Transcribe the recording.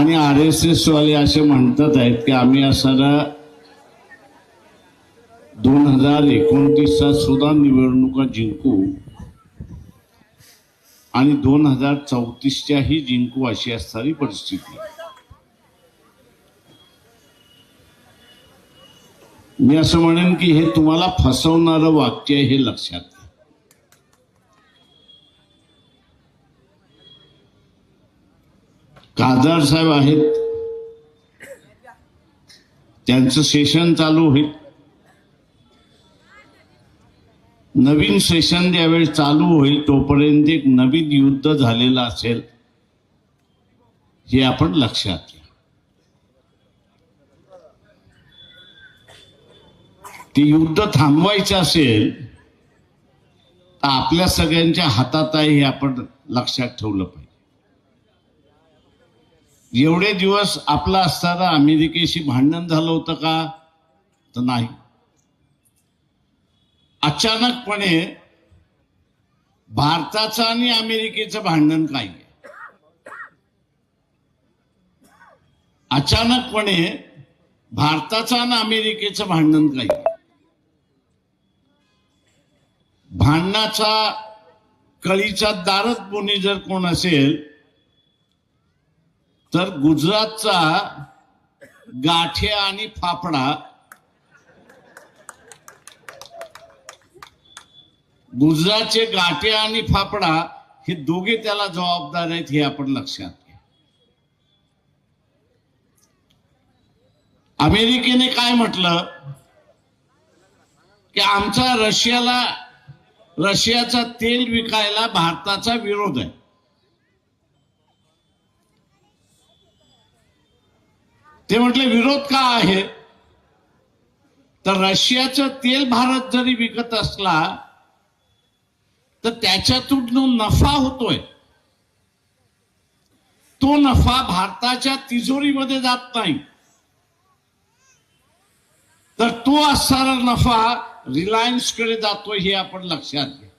आणि R S S वाले असे म्हणतात आहेत की आम्ही असणारा दोन हजार एकोणतीसचा सुद्धा निवडणुका जिंकू आणि दोन हजार चौतीसच्याही जिंकू अशी असणारी परिस्थिती. मी असं म्हणेन की हे तुम्हाला फसवणारं वाक्य आहे हे लक्षात खासदार साहेब आहेत. त्यांचं सेशन चालू होईल. नवीन सेशन ज्यावेळी चालू होईल तोपर्यंत एक नवीन युद्ध झालेलं असेल हे आपण लक्षात घ्या. ते युद्ध थांबवायचं असेल तर आपल्या सगळ्यांच्या हातात आहे हे आपण लक्षात ठेवलं पाहिजे. एवढे दिवस आपला असताना अमेरिकेशी भांडण झालं होतं का? तर नाही. अचानकपणे भारताचं आणि अमेरिकेचं भांडण काय आहे. अचानकपणे भारताचं आणि अमेरिकेचं भांडण काय भांडणाचा कळीचा दारच कोणी जर कोण असेल तर गुजरातचा गाठ्या आणि फाफडा गुजरातचे गाठे आणि फाफडा हे दोघे त्याला जबाबदार आहेत हे आपण लक्षात घ्या. अमेरिकेने काय म्हटलं? की आमचा रशियाला रशियाचा तेल विकायला भारताचा विरोध आहे. ते म्हटले विरोध का आहे? तर रशियाचं तेल भारत जरी विकत असला तर त्याच्यातून नफा होतोय तो नफा भारताच्या तिजोरीमध्ये जात नाही. तर तो असणारा नफा रिलायन्सकडे जातोय हे आपण लक्षात घ्या.